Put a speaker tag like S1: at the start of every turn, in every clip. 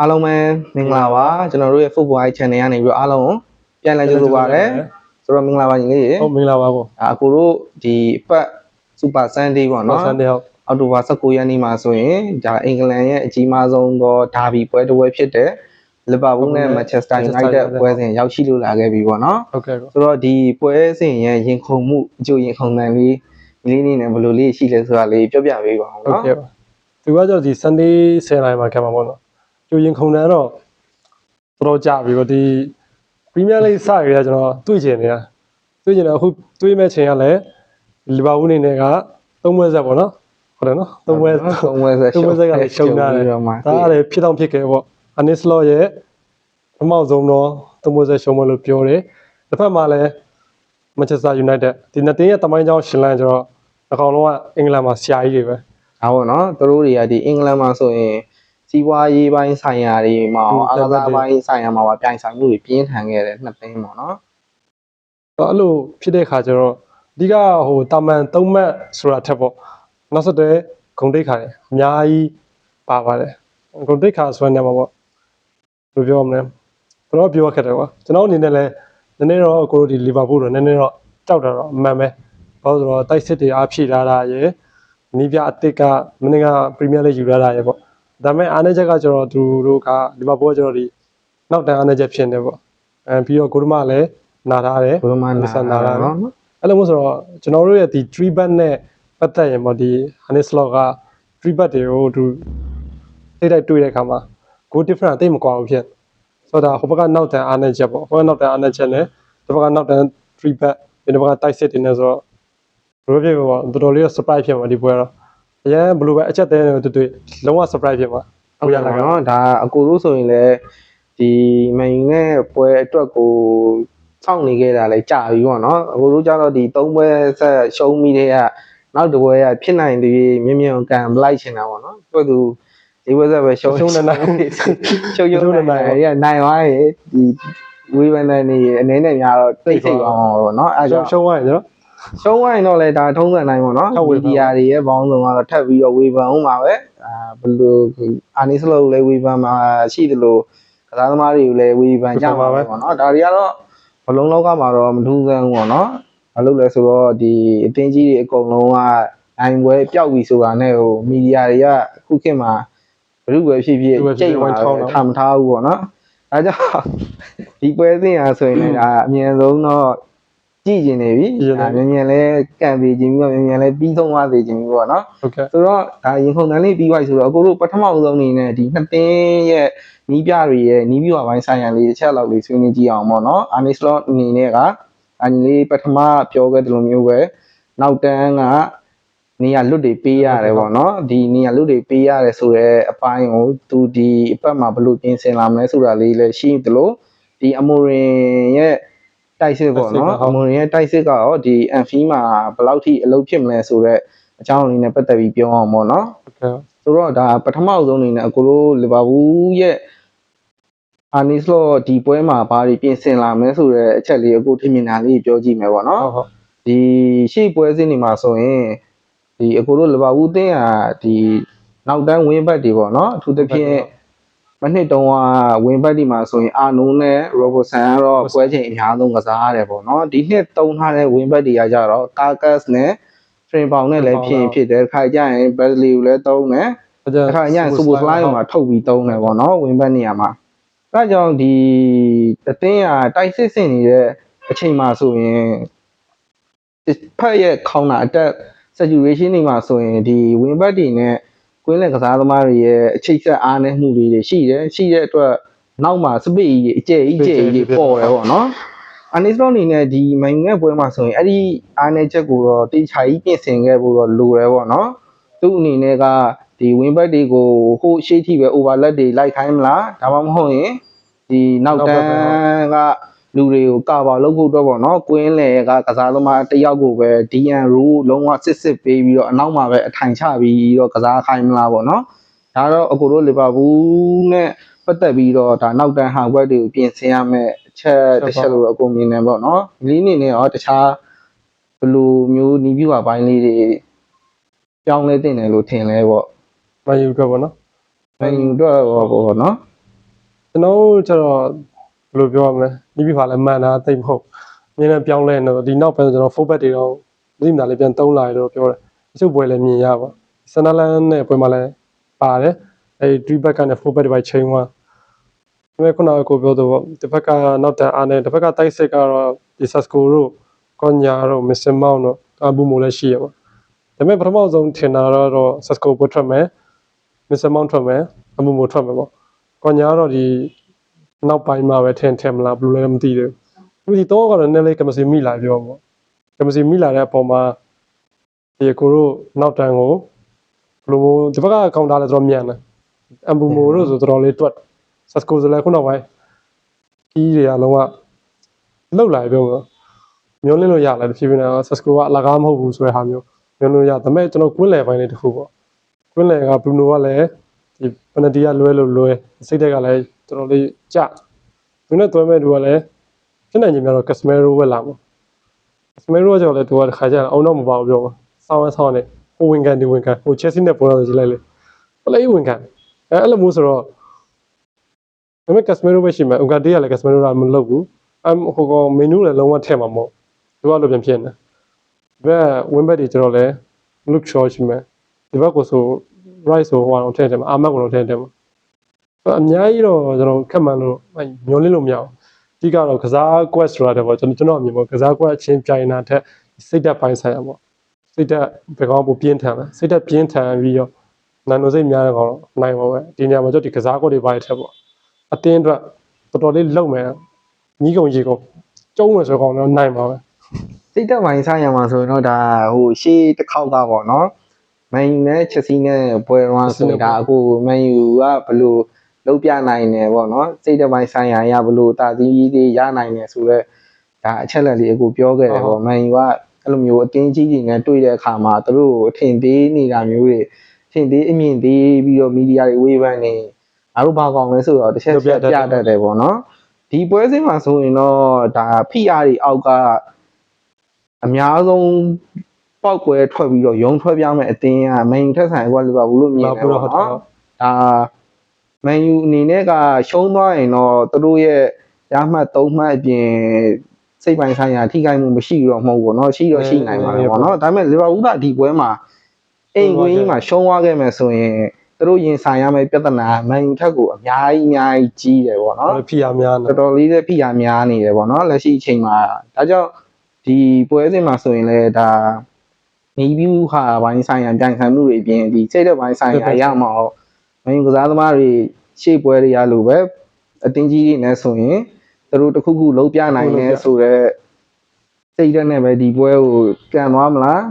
S1: အားလုံးပဲမင်္ဂလာပါကျွန်တော်တို့ရဲ့ Football Eye Channel ကနေပြီးတော့အားလုံးကိုပြန်လည်ကြိုဆိုပါရစေဆိုတော့မင်္ဂလာပါညီလေးရေ
S2: ဟုတ်မင်္ဂလာပါကို
S1: အကိုတို့ဒီအပတ် Super Sunday ပေါ့
S2: နော်
S1: နော်
S2: ဆန်ဒေးဟုတ်
S1: အောက်တိုဘာ19ရက်နေ့မှာဆိုရင်ဒါအင်္ဂလန်ရဲ့အကြီးမားဆုံးသောဒါဘီပွဲတစ်ပွဲဖြစ်တဲ့လီဗာပူးနဲ့မန်ချက်စတာယူနိုက်တက်ပွဲစဉ်ရောက်ရှိလို့လာခဲ့ပြီပေါ့နော်
S2: ဟုတ်ကဲ့ကို
S1: ဆိုတော့ဒီပွဲစဉ်ရဲ့ရင်ခုန်မှုအကျိုးရင်ခုန်တန်လေးညီလေးနေနဲ့ဘယ်လိုလေးရှိလဲဆိုတာလေးပြောပြပေးပါအောင်
S2: ဟုတ်
S1: နော်
S2: ကဲ့ပါသူကကျတော့ဒီ Sunday 10နိုင်မှာခံမှာပေါ့နော် ကျိုးရင်ခုန်တန်းတော့တော်တော်ကြာပြီပေါ့ဒီ Premier League စရတဲ့ကျွန်တော်တွေ့ကျင်နေတာတွေ့ကျင်တော့အခုတွေ့မဲ့ချိန်ကလည်းလီဗာပူးအနေနဲ့ကသုံးပွဲဆက်ပေါ့နော်ဟုတ်တယ်နော်သုံးပွဲ
S1: သုံးပွဲဆက်
S2: သုံးပွဲဆက်ကလည်းရှုံးတာတယ်
S1: တော့မှ
S2: ဒါကလည်းဖြစ်တော့ဖြစ်ခဲ့ပေါ့အနစ်စလော့ရဲ့ပထမဆုံးတော့သုံးပွဲဆက်ရှုံးမလို့ပြောတယ်တစ်ဖက်မှာလည်းမန်ချက်စတာယူနိုက်တက်ဒီနှစ်တင်းရဲ့တမိုင်းကြောင်းရှင်လန်ကျတော့အကောင်လုံးကအင်္ဂလန်မှာဆရာကြီးတွေပဲ
S1: ဒါပေါ့နော်သူတို့တွေကဒီအင်္ဂလန်မှာဆိုရင် စီးပွားရေးပိုင်းဆိုင်ရာတွေမှာရောအားကစားပိုင်းဆိုင်ရာမှာပါပြိုင်ဆိုင်မှုတွေပြင်းထန်ခဲ့တယ်နှစ်သိန်းပေါ့နော်
S2: တော့အဲ့လိုဖြစ်တဲ့ခါကျတော့အဓိကဟိုတာမန်၃မှတ်ဆိုတာထက်ပေါ့နောက်ဆက်တွဲဂုံတိတ်ခါတယ်အများကြီးပါပါတယ်ဂုံတိတ်ခါဆိုတဲ့နေရာမှာပေါ့ဘယ်လိုပြောမလဲကျွန်တော်ပြောရခက်တယ်ကွာကျွန်တော်အနေနဲ့လည်းနည်းနည်းတော့ကိုတို့ဒီလီဗာပူးတော့နည်းနည်းတော့ကြောက်တာတော့အမှန်ပဲဘာလို့လဲဆိုတော့တိုက်စစ်တွေအားဖြည့်ထားတာရယ်နီးပြအစ်စ်ကမင်းကပရီးမီးယားလိယူထားတာရယ်ပေါ့ ဒါပေမဲ့အားနည်းချက်ကကျတော့သူတို့ကလီဗာပူးကကျတော့ဒီနောက်တန်းအားနည်းချက်ဖြစ်နေပေါ့အဲပြီးတော့ကိုဒမလည်းနာထားတယ်
S1: ဘယ်လိုမှ
S2: မ
S1: နာ
S2: ဆန်တာလား
S1: နော်
S2: အဲ့လိုမျိုးဆိုတော့ကျွန်တော်တို့ရဲ့ဒီ tree bud နဲ့ပတ်သက်ရင်ပေါ့ဒီ honey slot က tree bud တွေကိုသူထိတိုက်တွေ့တဲ့အခါမှာ go different အသိမကွာဘူးဖြစ်ဆိုတော့ဟိုဘက်ကနောက်တန်အားနဲ့ချက်ပေါ့ဟိုဘက်ကနောက်တန်အားနဲ့ချက်နဲ့ဒီဘက်ကနောက်တန် tree bud ဒီဘက်ကတိုက်စစ်တွေနဲ့ဆိုတော့ဘယ်လိုဖြစ်ပေါ့တော်တော်လေး surprise ဖြစ်မှာဒီပွဲတော့ အရင်ဘယ်လိုပဲအချက်သေးတယ်တွေ့တွေ့လုံးဝ surprise ဖြစ်မှာ
S1: ဟုတ်ရလားနော်ဒါအကိုတို့ဆိုရင်လည်းဒီမန်ယူနဲ့ပွဲအတွက်ကိုစောင့်နေခဲ့တာလည်းကြာပြီပေါ့နော်အကိုတို့ကြတော့ဒီ၃ပွဲဆက်ရှုံးပြီးတဲ့ကနောက်တစ်ပွဲကဖြစ်နိုင်သေးမြင်မြင်ကန်ပလိုက်ချင်တာပေါ့နော်သူကသူဒီပွဲဆက်ပဲရှုံး
S2: ရှုံးနေနိုင်
S1: ရှုံးရုံနဲ့နိုင်ရနိုင်သွားရင်ဒီဝေးပန်းတဲ့နေအနေနဲ့များတော့တိတ်ဆိတ်အောင်ပေါ့နော်အဲ
S2: ရှုံး
S1: ကြောင့်
S2: ရှုံးသွားရင်နော်
S1: ရှုံးသွားရင်တော့လေဒါထုံးစံတိုင်းပေါ့နော်
S2: ဟုတ်ဝေ
S1: မီ
S2: ဖန်
S1: ဒီယာတွေရဲ့ဘောင်းဆောင်ကတော့ထပ်ပြီးတော့ဝေဖန်အောင်ပါပဲအာဘယ်လိုအာနီစလို့လည်းဝေဖန်မှာရှိတယ်လို့ကစားသမားတွေကိုလည်းဝေဖန်ကြမှာပဲပေါ့နော်ဒါတွေကတော့ဘလုံးလောကမှာတော့မထူးဆန်းဘူးပေါ့နော်ဘာလို့လဲဆိုတော့ဒီအတင်းကြီးတွေအကုန်လုံးကနိုင်ပွဲပျောက်ပြီဆိုတာနဲ့ဟိုမီဒီယာတွေကအခုခေတ်မှာဘယ်လိုပဲဖြစ်ဖြစ်ကြိတ်မှာထားမထားဘူးပေါ့နော်ဒါကြောင့်ဒီပွဲစဉ်အားဆိုရင်လည်းဒါအမြင်ဆုံးတော့ ကြည့်ကျင်နေပြီဒါမြင်မြင်လဲကန့်ပေးခြင်းပြီးတော့မြင်မြင်လဲပြီးဆုံးသွားစေခြင်းပြီးပေါ့နော်
S2: ဟုတ်ကဲ့
S1: ဆိုတော့ဒါရင်ခုန်တန်းလေးပြီးသွားပြီဆိုတော့အကိုတို့ပထမဆုံးအနေနဲ့ဒီနှစ်သင်းရဲ့နီးပြတွေရဲ့နီးပြပိုင်းဆိုင်ရာလေးတစ်ချက်လောက်လေးဆွေးနွေးကြည့်အောင်ပေါ့နော်အာနီစလော့အနေနဲ့ကအညီလေးပထမပြောခဲ့တယ်လို့မျိုးပဲနောက်တန်းကနေရာလွတ်တွေပေးရတယ်ပေါ့နော်ဒီနေရာလွတ်တွေပေးရတယ်ဆိုတော့အပိုင်းကိုသူဒီအပတ်မှာဘယ်လိုပြင်ဆင်လာမလဲဆိုတာလေးလည်းရှိတယ်လို့ဒီအမိုရင်ရဲ့ တိုက်စစ်ပေါ့နော်အမိုရင်ရဲ့တိုက်စစ်ကရောဒီအန်ဖီမှာဘယ်လောက်ထိအလုပ်ဖြစ်မလဲဆိုတော့အကြောင်းလေးနဲ့ပတ်သက်ပြီးပြောအောင်ပေါ့နော်
S2: ဟုတ်ကဲ့
S1: ဆိုတော့ဒါပထမဆုံးအနေနဲ့အကိုတို့လီဗာပူးရဲ့အာနီစလော့ဒီပွဲမှာဘာတွေပြင်ဆင်လာမလဲဆိုတော့အချက်လေးအကိုထင်မြင်တာလေးပြောကြည့်မယ်ပေါ့နော်
S2: ဟုတ်ဟုတ်
S1: ဒီရှေ့ပွဲစဉ်တွေမှာဆိုရင်ဒီအကိုတို့လီဗာပူးအသင်းဟာဒီနောက်တန်းဝင်းဘက်တွေပေါ့နော်အထူးသဖြင့် မနှစ်တုန်းကဝင်းဘက်ဒီမှာဆိုရင်အာနိုးနဲ့ရောဘတ်ဆန်ကတော့ပွဲချိန်အများဆုံးကစားရတယ်ပေါ့နော်ဒီနှစ်တုံးထားတဲ့ဝင်းဘက်တွေကကြတော့ကာကတ်နဲ့ထရင်ပေါင်နဲ့လည်းဖြစ်ရင်ဖြစ်တယ်ခိုင်ကြရင်ဘက်လီကိုလည်းတုံးတယ်
S2: ဟုတ်ကဲ့
S1: အခါကျရင်စူပူစလိုင်းမှာထုတ်ပြီးသုံးတယ်ပေါ့နော်ဝင်ဘက်နေရာမှာအဲဒါကြောင့်ဒီအသင်းကတိုက်စစ်စင်နေတဲ့အချိန်မှာဆိုရင်ဖက်ရဲ့ခေါင်းတာအတက် saturation တွေမှာဆိုရင်ဒီဝင်ဘက်တွေနဲ့ ကွင်းလက်ကစားသမားတွေရဲ့အချိတ်ဆက်အားနည်းမှုတွေတွေရှိတယ်ရှိတဲ့အတွက်နောက်မှာစပိတ်ကြီးအကျဲကြီးကျဲကြီးပေါ်တယ်ပေါ့နော်အနိစလောအနေနဲ့ဒီမိုင်ငယ်ပွဲမှာဆိုရင်အဲ့ဒီအားနည်းချက်ကိုတော့တေချာကြီးပြင်ဆင်ခဲ့ဖို့တော့လိုတယ်ပေါ့နော်သူ့အနေနဲ့ကဒီ win back တွေကိုဟိုရှေ့ထိပဲ overlap တွေလိုက်ခိုင်းမလားဒါမှမဟုတ်ရင်ဒီနောက်တန်းက လူတွေကိုကာပါလုပ်ဖို့အတွက်ပေါ့နော်ကွင်းလေကကစားသမားတစ်ယောက်ကိုပဲ DN rule လုံးဝစစ်စစ်ပေးပြီးတော့အနောက်မှာပဲအထိုင်ချပြီးတော့ကစားခိုင်းမလားပေါ့နော်ဒါတော့အကိုတို့လီဗာပူးနဲ့ပတ်သက်ပြီးတော့ဒါနောက်တန်းဟာဘက်တွေကိုပြင်ဆင်ရမယ်အချက်တစ်ချက်လို့အကုန်မြင်နေပေါ့နော်ဒီလေးအနေနဲ့ရောတခြားဘယ်လိုမျိုးနီးပြူပါပိုင်းလေးတွေပြောင်းလဲတင်တယ်လို့ထင်လဲပေါ့
S2: မယူကပေါ့နော်
S1: မန်ယူတော့ပေါ့ပေါ့နော်
S2: ကျွန်တော်တို့ကျတော့ ဘယ်လိုပြောရမလဲဒီပြပါလဲမှန်တာသိမ့်မဟုတ်အမြင်နဲ့ပြောင်းလဲနေတော့ဒီနောက်ပိုင်းကျွန်တော် full back တွေတော့မသိမှလည်းပြန်သုံးလာရတော့ပြောတယ်အချုပ်ပွဲလည်းမြင်ရပါစနလန်နဲ့ပွဲမှာလည်းပါတယ်အဲဒီ3 back ကနေ full back တွေပဲချိန်သွားဒါပေမဲ့ခုနကကိုပြောတော့တစ်ဖက်ကနောက်တန်အားနဲ့တစ်ဖက်ကတိုက်စစ်ကတော့ဒီ Sasco တို့ကောညာတို့ Mr. Mount တို့အဘူမိုလည်းရှိရပါဒါပေမဲ့ပထမဆုံးထင်တာတော့ Sasco ပွဲထွက်မယ် Mr. Mount ထွက်မယ်အဘူမိုထွက်မယ်ပေါ့ကောညာကတော့ဒီ နောက်ပိုင်းမှာပဲထင်ထင်မလားဘယ်လိုလဲမသိသေးဘူးဒီတော့ကတော့နည်းလေးကမစီမိလာပြောပေါ့ကမစီမိလာတဲ့အပေါ်မှာဒီကိုတို့နောက်တန်းကိုဘယ်လိုမျိုးဒီဘက်ကကောင်တာလဲတော်တော်မြန်တယ်အမ်ဘူမိုတို့ဆိုတော်တော်လေးတွတ်ဆက်စကိုဆိုလဲခုနောက်ပိုင်းကြီးတွေအလုံးဝလောက်လာပြောပေါ့မျိုးလင်းလို့ရလာတယ်ဖြည်းဖြည်းနဲ့ဆက်စကိုကအလကားမဟုတ်ဘူးဆိုတဲ့ဟာမျိုးမျိုးလို့ရဒါပေမဲ့ကျွန်တော်ကွင်းလယ်ပိုင်းလေးတစ်ခုပေါ့ကွင်းလယ်ကဘရူနိုကလည်းဒီပနတီကလွဲလို့လွဲစိတ်တက်ကလည်း တော်တော်လေးကြသူနဲ့တွဲမဲ့သူကလည်းဖြစ်နိုင်ခြင်းများတော့ Casemiro ဝက်လာမှာ Casemiro ကြောင့်လည်းသူကတစ်ခါကျရင်အောင်တော့မပါဘူးပြောမှာဆောင်းဆောင်းနဲ့ဟိုဝင်ကန်ဒီဝင်ကန်ဟို Chelsea နဲ့ပေါ်တော့ကြည့်လိုက်လေပလေးဝင်ကန်အဲအဲ့လိုမျိုးဆိုတော့ဒါပေမဲ့ Casemiro ပဲရှိမှာ Ugarte ကလည်း Casemiro ကမလုပ်ဘူးအမ်ဟိုကောင် menu လည်းလုံးဝထည့်မှာမဟုတ်သူကလိုပြန်ဖြစ်နေဘယ် win back တွေကျတော့လဲ look short ရှိမယ်ဒီဘက်ကိုဆို right ဆိုဟိုအောင်ထည့်တယ်မှာအာမတ်ကိုတော့ထည့်တယ်မှာ အများကြီးတော့ကျွန်တော်ခက်မှန်လို့ညှော်လင်းလို့မရအောင်အဓိကတော့ကစား quest ဆိုတာတဲ့ပေါ့ကျွန်တော်ကျွန်တော်အမြင်ပေါ့ကစား quest အချင်းပြိုင်တာထက်စိတ်သက်ပိုင်းဆိုင်ရပေါ့စိတ်သက်ဘယ်ကောင်ပိုပြင်းထန်လဲစိတ်သက်ပြင်းထန်ပြီးတော့နာနိုစိတ်များတဲ့ကောင်တော့နိုင်ပါပဲဒီနေရာမှာကျတော့ဒီကစား quest တွေပါတဲ့ထက်ပေါ့အတင်းအတွက်တော်တော်လေးလုံမယ်ညီးကုံကြီးကုံကျုံးမယ်ဆိုကောင်တော့နိုင်ပါပဲ
S1: စိတ်တက်ပိုင်းဆိုင်ရမှာဆိုရင်တော့ဒါဟိုရှေးတစ်ခေါက်ကပေါ့နော်မန်ယူနဲ့ချက်စီနဲ့ပွဲတော့ဆိုရင်ဒါအခုမန်ယူကဘယ်လို လုံးပြနိုင်တယ်ပေါ့နော်စိတ်တက်ပိုင်းဆိုင်ရာရဘယ်လိုတာသီးလေးရနိုင်တယ်ဆိုတော့ဒါအချက်လက်လေးအခုပြောခဲ့တယ်ပေါ့မန်ယူကအဲ့လိုမျိုးအတင်းကြီးကြီးနဲ့တွေ့တဲ့အခါမှာသူတို့ကိုအထင်သေးနေတာမျိုးတွေအထင်သေးအမြင်သေးပြီးတော့မီဒီယာတွေဝေဖန်နေအားလို့ဘာကောင်းလဲဆိုတော့တစ်ချက်ပြပြတတ်တယ်ပေါ့နော်ဒီပွဲစဉ်မှာဆိုရင်တော့ဒါ PR တွေအောက်ကအများဆုံးပောက်ကွဲထွက်ပြီးတော့ရုံထွက်ပြောင်းမဲ့အတင်းကမန်ယူထက်ဆိုင်ကွာလီဗာပူးလို့မြင်
S2: လာ
S1: တယ်
S2: ပြီး
S1: ပေါ့
S2: တော့ဟုတ်တယ်
S1: နော်ဒါ မန်ယူအနေနဲ့ကရှုံးသွားရင်တော့သူတို့ရဲ့ရမှတ်၃မှတ်အပြင်စိတ်ပိုင်းဆိုင်ရာထိခိုက်မှုမရှိတော့မဟုတ်ဘူးเนาะရှိတော့ရှိနိုင်ပါလေပေါ့เนาะဒါပေမဲ့လီဗာပူးကဒီပွဲမှာအိမ်ကွင်းကြီးမှာရှုံးသွားခဲ့မယ်ဆိုရင်သူတို့ရင်ဆိုင်ရမယ့်ပြဿနာမန်ယူထက်ကိုအများကြီးအများကြီးကြီးတယ်ပေါ့เนาะ
S2: ဖိအားများနေ
S1: တော်တော်လေးလည်းဖိအားများနေတယ်ပေါ့နော်လက်ရှိအချိန်မှာဒါကြောင့်ဒီပွဲစဉ်မှာဆိုရင်လည်းဒါနေပြီးဟာဘိုင်းဆိုင်ရာပြိုင်ဆိုင်မှုတွေအပြင်ဒီစိတ်သက်ပိုင်းဆိုင်ရာရမှာအောင် မင်းကစားသမားတွေရှေ့ပွဲတွေရလို့ပဲအတင်းကြီးတွေနဲ့ဆိုရင်သူတို့တစ်ခုခုလုံးပြနိုင်တယ်ဆိုတော့စိတ်ဓာတ်နဲ့ပဲဒီပွဲကိုပြန်သွားမလား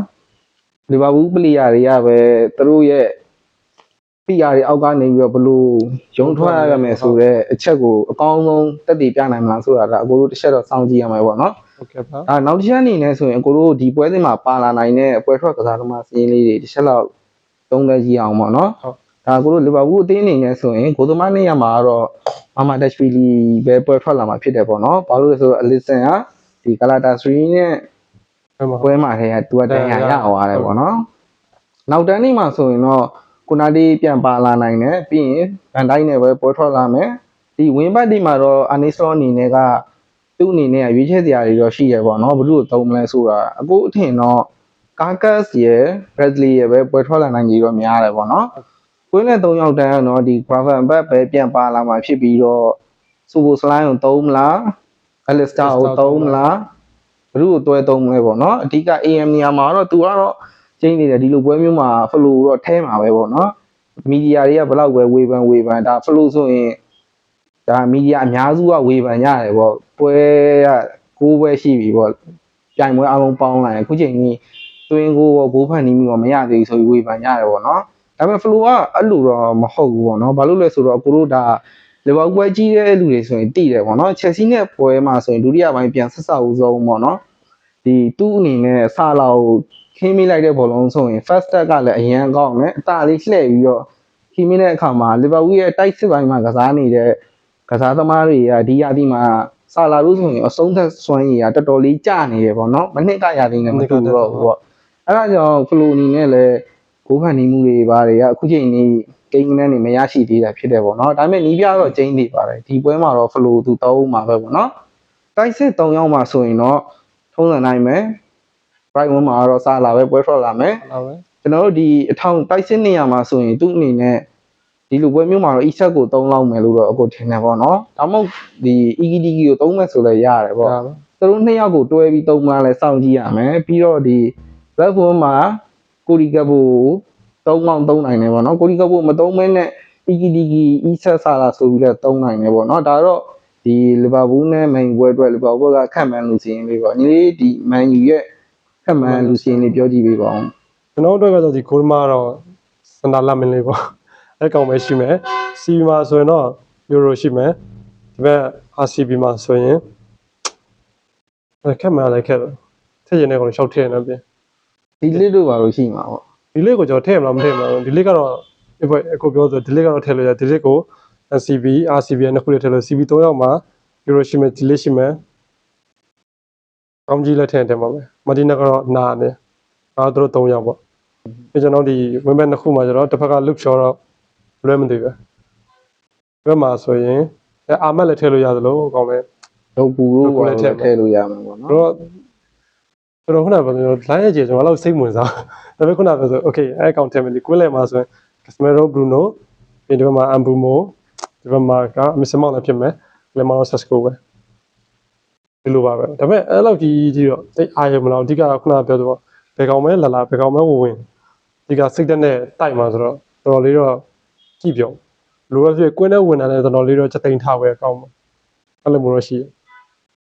S1: လီဗာပူးပလီယာတွေကပဲသူတို့ရဲ့ PR တွေအောက်ကနေပြီးတော့ဘလို့ရုံထွက်ရမယ်ဆိုတော့အချက်ကိုအကောင်းဆုံးတက်တည်ပြနိုင်မလားဆိုတာဒါအကိုတို့တစ်ချက်တော့စောင့်ကြည့်ရမှာပေါ့နော်
S2: ဟုတ်ကဲ့ပါ။
S1: ဒါနောက်တစ်ချက်အနေနဲ့ဆိုရင်အကိုတို့ဒီပွဲစဉ်မှာပါလာနိုင်တဲ့ပွဲထွက်ကစားသမားစီးရင်လေးတွေတစ်ချက်တော့သုံးသပ်ကြည့်အောင်ပေါ့နော်
S2: ဟုတ်။
S1: ဒါအကိုတို့လီဗာပူးအသင်းအနေနဲ့ဆိုရင်ဂိုသမားနေရာမှာကတော့မာမာဒက်ရှ်ပီလီပဲပွဲထွက်လာမှာဖြစ်တယ်ပေါ့နော်။ဘာလို့လဲဆိုတော့အလစ်ဆန်ကဒီကလာတာစရီနဲ့
S2: ဘယ်မှာ
S1: ပွဲမှာတည်းကသူကတန်ရရအောင်ရတယ်ပေါ့နော်။နောက်တန်းနေ့မှာဆိုရင်တော့ကိုနာဒီပြန်ပါလာနိုင်တယ်ပြီးရင်ဗန်တိုင်းနဲ့ပဲပွဲထွက်လာမယ်။ဒီဝင်းဘတ်ဒီမှာတော့အာနီစလောအနေနဲ့ကသူ့အနေနဲ့ကရွေးချယ်စရာတွေတော့ရှိရပေါ့နော်။ဘယ်သူ့ကိုသုံးမလဲဆိုတာအခုအထင်တော့ကာကတ်ရယ်ဘရက်ဒလီရယ်ပဲပွဲထွက်လာနိုင်ကြီးတော့များတယ်ပေါ့နော်။ ကွင်းနဲ့၃ယောက်တန်းကတော့ဒီ Graven ဘတ်ပဲပြန်ပါလာမှာဖြစ်ပြီးတော့စူပိုစလိုင်းကိုသုံးမလားအလစ်စတာကိုသုံးမလားဘယ်သူ့ကိုတွဲသုံးမလဲပေါ့နော်အဓိက AM နေရာမှာတော့သူကတော့ကျင်းနေတယ်ဒီလိုပွဲမျိုးမှာဖလိုတော့ထဲမှာပဲပေါ့နော်မီဒီယာတွေကဘယ်လောက်ပဲဝေဖန်ဝေဖန်ဒါဖလိုဆိုရင်ဒါမီဒီယာအများစုကဝေဖန်ရတယ်ပေါ့ပွဲကကိုးပွဲရှိပြီပေါ့ပြိုင်ပွဲအလုံးပေါင်းလိုက်ရင်အခုချိန်ကြီးတွင်းကိုရောဂိုးဖန်နီးမိတော့မရသေးဘူးဆိုပြီးဝေဖန်ရတယ်ပေါ့နော် ဒါပေမဲ့ဖလိုကအဲ့လိုတော့မဟုတ်ဘူးပေါ့နော်ဘာလို့လဲဆိုတော့အခုတို့ဒါလီဗာပူးပွဲကြီးတဲ့လူတွေဆိုရင်တိတယ်ပေါ့နော်ချက်စီနဲ့ပွဲမှာဆိုရင်ဒုတိယပိုင်းပြန်ဆက်ဆောက်ဦးဆုံးပေါ့နော်ဒီသူ့အနေနဲ့စလာကိုခင်းမိလိုက်တဲ့ဘောလုံးဆိုရင် first step ကလည်းအရန်ကောင်းတယ်အသာလေးလှည့်ပြီးတော့ခင်းမိတဲ့အခါမှာလီဗာပူးရဲ့တိုက်စစ်ပိုင်းမှာကစားနေတဲ့ကစားသမားတွေကဒီရာသီမှာစလာလို့ဆိုရင်အဆုံးသက်စွမ်းရည်ကတော်တော်လေးကျနေတယ်ပေါ့နော်မနှစ်ကရာသီနဲ့မတူတော့ဘူးပေါ့အဲ့ဒါကြောင့်ဖလိုအနေနဲ့လည်း ဂိုးဖန်နီးမှုတွေဘာတွေကအခုချိန်นี้ကိန်းကနန်းနေမရရှိသေးတာဖြစ်တယ်ပေါ့နော်ဒါပေမဲ့နီးပြတော့ကျင်းနေပါတယ်ဒီပွဲမှာတော့ flow သူသုံးမှာပဲပေါ့နော်တိုက်စစ်3ယောက်မှာဆိုရင်တော့ထုံးစံနိုင်မယ် right one မှာတော့စားလာပဲပွဲထွက်လာမယ်
S2: ဟုတ်ပဲ
S1: ကျွန်တော်တို့ဒီအထောင်တိုက်စစ်နေရမှာဆိုရင်သူ့အနေနဲ့ဒီလိုပွဲမျိုးမှာတော့ e-set ကို3လောက်မယ်လို့တော့အခုထင်တယ်ပေါ့နော်ဒါမှမဟုတ်ဒီ EGDG ကို3မယ်ဆိုလည်းရတယ်ပေါ့
S2: ဒါပဲ
S1: သူတို့နှစ်ယောက်ကိုတွဲပြီးသုံးမှလည်းစောင့်ကြည့်ရမယ်ပြီးတော့ဒီ red phone မှာ ကိုရီကပ်ဖို့သုံးအောင်သုံးနိုင်တယ်ပေါ့နော်ကိုရီကပ်ဖို့မသုံးမဲနဲ့ EGDG e-set ဆာလာဆိုပြီးတော့သုံးနိုင်တယ်ပေါ့နော်ဒါတော့ဒီလီဗာပူးနဲ့မန်ယူပွဲအတွက်လီဗာပူးကခက်မှန်းလို့စီရင်လေးပေါ့ညီလေးဒီမန်ယူရဲ့ခက်မှန်းလို့စီရင်လေးပြောကြည့်ပေးပါဦး
S2: ကျွန်တော်တို့ကတော့ဒီကိုရမာတော့စန္ဒလာမင်းလေးပေါ့အဲ့ကောင်ပဲရှိမယ်စီမှာဆိုရင်တော့ယူရိုရှိမယ်ဒီဘက် RCB မှာဆိုရင်အဲ့ခက်မှလည်းခက်တယ်ထည့်ရင်လည်းကိုရှောက်ထည့်နေပြီ
S1: ဒီလေးတို့ပါလို့ရှိမှာပေါ့
S2: ဒီလေးကိုကျွန်တော်ထည့်မလားမထည့်မလားဒီလေးကတော့ဒီဘက်အခုပြောဆိုဒီလေးကတော့ထည့်လို့ရဒီလေးကို CB RCB နဲ့ခုလေးထည့်လို့ CB 3ရောက်မှာယူရိုရှိမယ်ဒီလေးရှိမယ်ကောင်းကြီးလည်းထည့်တယ်မှာပဲမဒီနာကတော့နာတယ်အားတို့3ရောက်ပေါ့ပြီးကျွန်တော်ဒီဝင်းဘက်နှစ်ခုမှာကျတော့တစ်ဖက်က look shot တော့လွဲမသိဘူးဘယ်မှာဆိုရင်အဲအာမက်လည်းထည့်လို့ရသလိုကောင်းလဲ
S1: ဒုတ်ပူတို့
S2: ဒုတ်ပူ
S1: ပါ
S2: လည်း
S1: လို့
S2: ထည့်
S1: ထည့်လို့ရမှာပေါ့နော်
S2: တော့ ကျွန်တော်ခုနကပြောကျွန်တော် line ရဲ့ကျေကျွန်တော်လောက်စိတ်ဝင်စားဒါပေမဲ့ခုနကပြောဆို okay အဲ account ထဲမှာဒီကွင်းလဲမှာဆိုရင် Casemiro Bruno ပြီးဒီဘက်မှာ Ambumo ဒီဘက်မှာက Missimo လည်းဖြစ်မယ် Lemano Sesco ပဲဒီလိုပါပဲဒါပေမဲ့အဲ့လောက်ကြီးကြီးတော့စိတ်အားရမလို့အဓိကခုနကပြောတော့ဘယ်ကောင်မဲလာလာဘယ်ကောင်မဲဝင်ဝင်အဓိကစိတ်သက်နဲ့တိုက်မှာဆိုတော့တော်တော်လေးတော့ကြည့်ပြောလိုအပ်ဖြစ်ကွင်းနဲ့ဝင်လာတဲ့တော်တော်လေးတော့ချက်သိမ်းထားပဲအကောင်းပါအဲ့လိုမျိုးတော့ရှိတယ်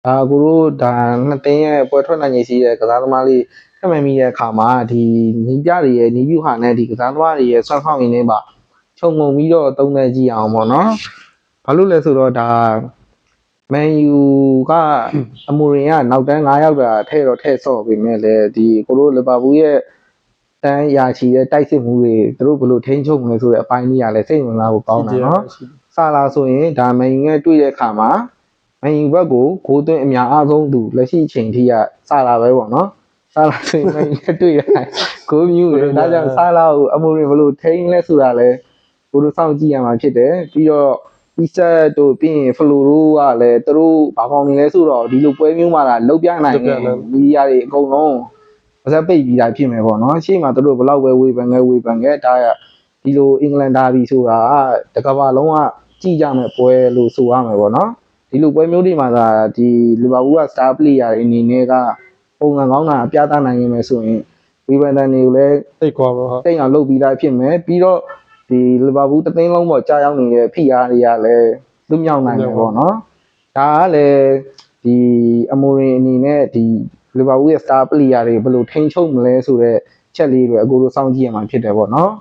S1: အာကိုတို့ဒါနှစ်သိန်းရဲ့ပွဲထွက်နိုင်ရေးရှိတဲ့ကစားသမားလေးခက်မှန်မိတဲ့အခါမှာဒီနီးပြတွေရဲ့နီးပြူဟာနဲ့ဒီကစားသမားတွေရဲ့ဆွမ်းဆောင်ရင်းလေးပါခြုံငုံပြီးတော့သုံးနေကြည့်အောင်ပေါ့နော်ဘာလို့လဲဆိုတော့ဒါမန်ယူကအမူရင်ကနောက်တန်း9ယောက်တာထဲ့တော့ထဲ့ဆော့ပေမဲ့လေဒီကိုတို့လီဗာပူးရဲ့တန်းရာချီတဲ့တိုက်စစ်မှုတွေသူတို့ဘယ်လိုထိန်းချုပ်မလဲဆိုတဲ့အပိုင်းကြီးကလည်းစိတ်ဝင်စားဖို့ကောင်းတယ်နော်
S2: ရှိတယ်
S1: ဆာလာဆိုရင်ဒါမန်ယူနဲ့တွေ့တဲ့အခါမှာ မန်ယူဘက်ကိုဂိုးသွင်းအများအားဆုံးသူလက်ရှိအချိန်ထိကဆာလာပဲပေါ့နော်ဆာလာဆိုရင်မန်ယူနဲ့တွေ့ရတယ်ဂိုးမြူတယ်ဒါကြောင့်ဆာလာကိုအမိုရင်ဘယ်လိုထိန်းလဲဆိုတာလဲကိုတို့စောင့်ကြည့်ရမှာဖြစ်တယ်ပြီးတော့အီဆက်တို့ပြီးရင်ဖလိုတို့ကလည်းသူတို့ဘာကောင်းနေလဲဆိုတော့ဒီလိုပွဲမျိုးမှာလာလုတ်ပြနိုင်တယ်မီဒီယာတွေအကုန်လုံးပါစပ်ပိတ်ပြီးတာဖြစ်မယ်ပေါ့နော်ရှေ့မှာသူတို့ဘယ်လောက်ပဲဝေဖန်ခဲ့ဝေဖန်ခဲ့ဒါကဒီလိုအင်္ဂလန်ဒါဘီဆိုတာကတကဘာလုံးကကြည့်ကြမယ်ပွဲလို့ဆိုရမယ်ပေါ့နော် ဒီလိုပွဲမျိုးတွေမှာသာဒီလီဗာပူးက star player တွေအနေနဲ့ကပုံစံကောင်းတာအပြသနိုင်နေမယ်ဆိုရင်ဝီဗန်တန်တွေကိုလည်း
S2: သိတ်ကွာပါဟုတ်
S1: တိတ်အောင်လုပ်ပြီးသားဖြစ်မယ်ပြီးတော့ဒီလီဗာပူးတသိန်းလုံးပေါ်ကြာရောက်နေတဲ့ဖိအားတွေကလည်းလွတ်မြောက်နိုင်တယ်ပေါ့နော်ဒါကလည်းဒီအမိုရင်အနေနဲ့ဒီလီဗာပူးရဲ့ star player တွေဘယ်လိုထိန်းချုပ်မလဲဆိုတော့ချက်လေးတွေအကိုတို့စောင့်ကြည့်ရမှာဖြစ်တယ်ပေါ့နော်